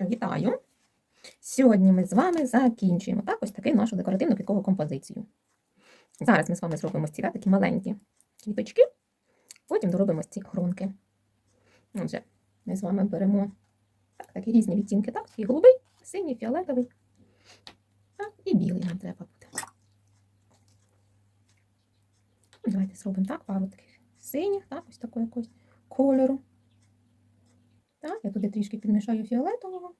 що вітаю. Сьогодні ми з вами закінчуємо так, ось таку нашу декоративну квіткову композицію. Зараз ми з вами зробимо ці так, такі маленькі квіточки, потім доробимо ці гронки. Отже, ми з вами беремо так, такі різні відтінки, так, такий голубий, синій, фіолетовий так, і білий нам треба буде. Ну, Давайте зробимо так, пару таких синіх, так, ось такого якогось кольору. Так, я туди трішки підмішаю фіолетового.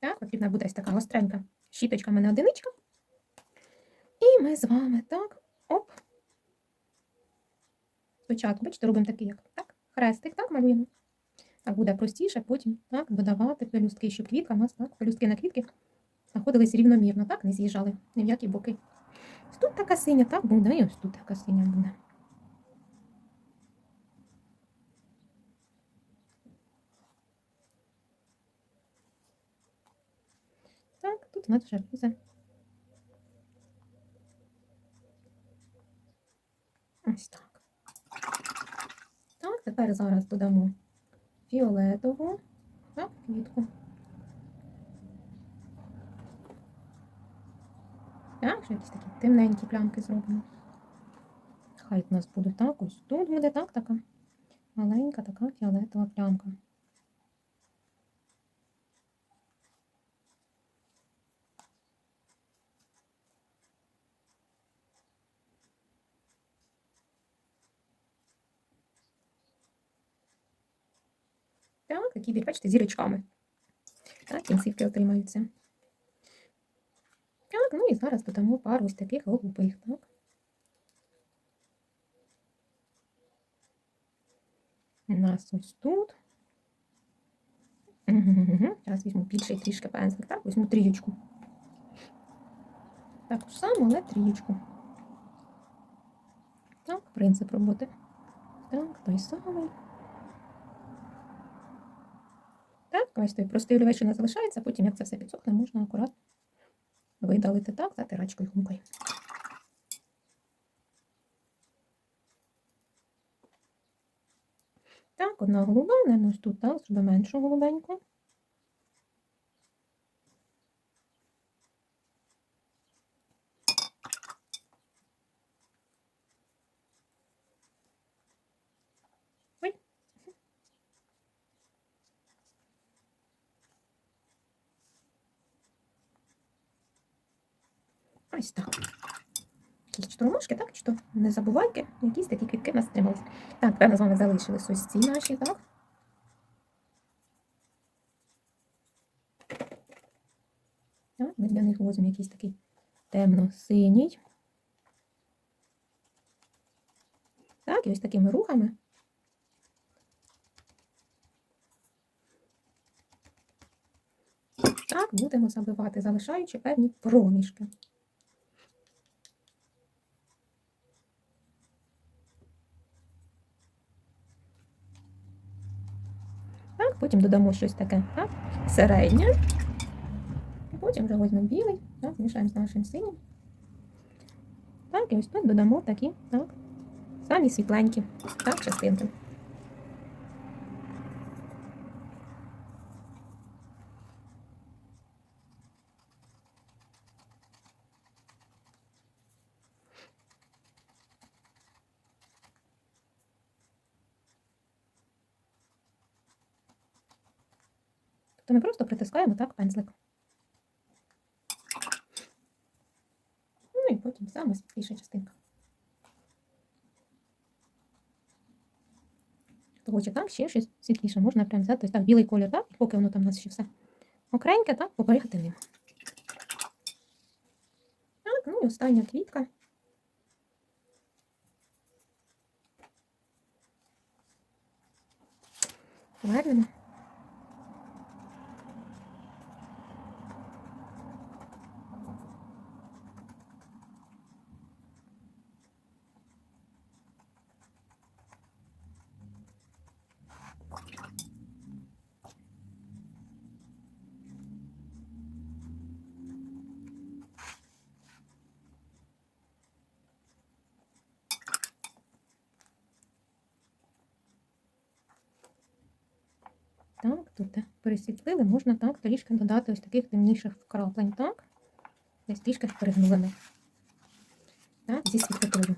Так, потрібна буде ось така гостренька щіточка в мене одиничка. І ми з вами так, оп. Спочатку, бачите, робимо такий, як так, хрестик, так, малюємо. Так буде простіше, потім так, додавати пелюстки, щоб квітка у нас так, пелюстки на квітки знаходились рівномірно, так, не з'їжджали ні в які боки. Ось тут така синя, так буде, і ось тут така синя буде. Так, тут нас вже буде. Ось так. Так, тепер зараз додамо фіолетову так, квітку. Так, ще якісь такі темненькі плямки зробимо. Хай у нас будуть так, ось тут буде так, така маленька така фіолетова плямка. Так, такі, бачите, зірочками. Так, кінцівки отримаються. Так, ну і зараз додамо пару ось таких голубих, так. У нас ось тут. Зараз візьму більший трішки пензлик, так, візьму трієчку. Таку ж саму, але трієчку. Так, принцип роботи. Так, той самий. Що не залишається, потім, як це все підсохне, можна акуратно видалити так, затирачкою гумкою. Так, одна голуба, ось тут, так, зробимо меншу голубеньку. Ось так. Якісь чотиримошки, так? Чи то не забувайки, якісь такі квітки в нас тримались. Так, певно, з вами залишились ось ці наші, так? Так, ми для них возьмемо якийсь такий темно-синій. Так, і ось такими рухами. Так, будемо забивати, залишаючи певні проміжки. Потім додамо щось таке, так, середнє. Потім вже візьмемо білий, так, змішаємо з нашим синім. Так, і ось тут додамо такі, так, самі світленькі, так, частинки. Тобто ми просто притискаємо так пензлик. Ну і потім саме світліша частинка. Хоче так, ще щось світліше. Можна прям взяти ось так білий колір, так? Поки воно там у нас ще все окреньке, так, поберігати ним. Так, ну і остання квітка. Повернемо. Так, тут пересвітлили, можна так трішки додати ось таких темніших вкраплень, так? Десь трішки перегнулими. Так, зі світлотою.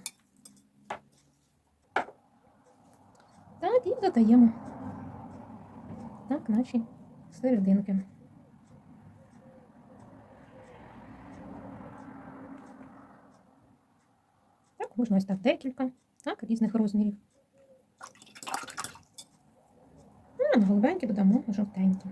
Так, і додаємо. Так, наші серединки. Так, можна ось так декілька, так, різних розмірів. Ну, на голубенькі додамо жовтенькі.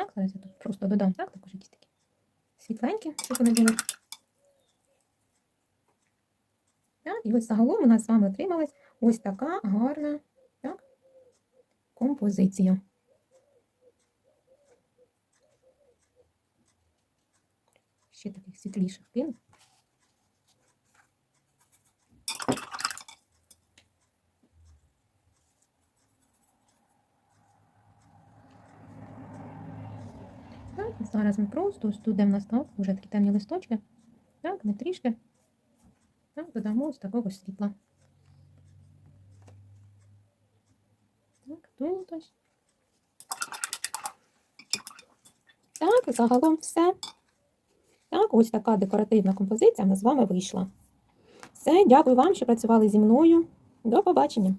Так, зараз я тут просто додам так, також якісь такі світленькі, що були. Так, і ось загалом у нас з вами отрималась ось така гарна так, композиція. Ще таких світліших кину. Так, зараз ми просто ось тут, де в нас так, вже такі темні листочки. Так, ми трішки так, додамо ось такого світла. Так, тут ось. Так, загалом все. Так, ось така декоративна композиція в нас з вами вийшла. Все, дякую вам, що працювали зі мною. До побачення!